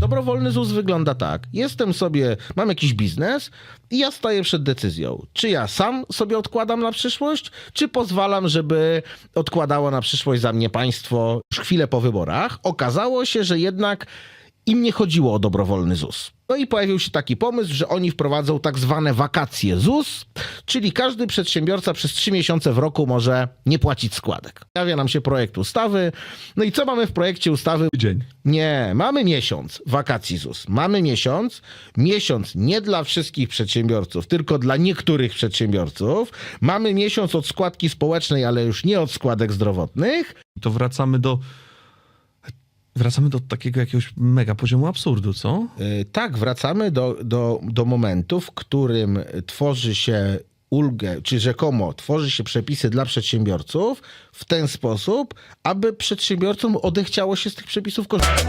Dobrowolny ZUS wygląda tak. Jestem sobie, mam jakiś biznes i ja staję przed decyzją, czy ja sam sobie odkładam na przyszłość, czy pozwalam, żeby odkładało na przyszłość za mnie państwo już chwilę po wyborach. Okazało się, że jednak im nie chodziło o dobrowolny ZUS. No i pojawił się taki pomysł, że oni wprowadzą tak zwane wakacje ZUS, czyli każdy przedsiębiorca przez trzy miesiące w roku może nie płacić składek. Pojawia nam się projekt ustawy. No i co mamy w projekcie ustawy? Dzień. Nie, mamy miesiąc wakacji ZUS. Mamy miesiąc, miesiąc nie dla wszystkich przedsiębiorców, tylko dla niektórych przedsiębiorców. Mamy miesiąc od składki społecznej, ale już nie od składek zdrowotnych. To wracamy do. Wracamy do takiego jakiegoś mega poziomu absurdu, co? Yy, Tak, wracamy do, do, do momentu, w którym tworzy się ulgę, czy rzekomo tworzy się przepisy dla przedsiębiorców w ten sposób, aby przedsiębiorcom odechciało się z tych przepisów korzystać.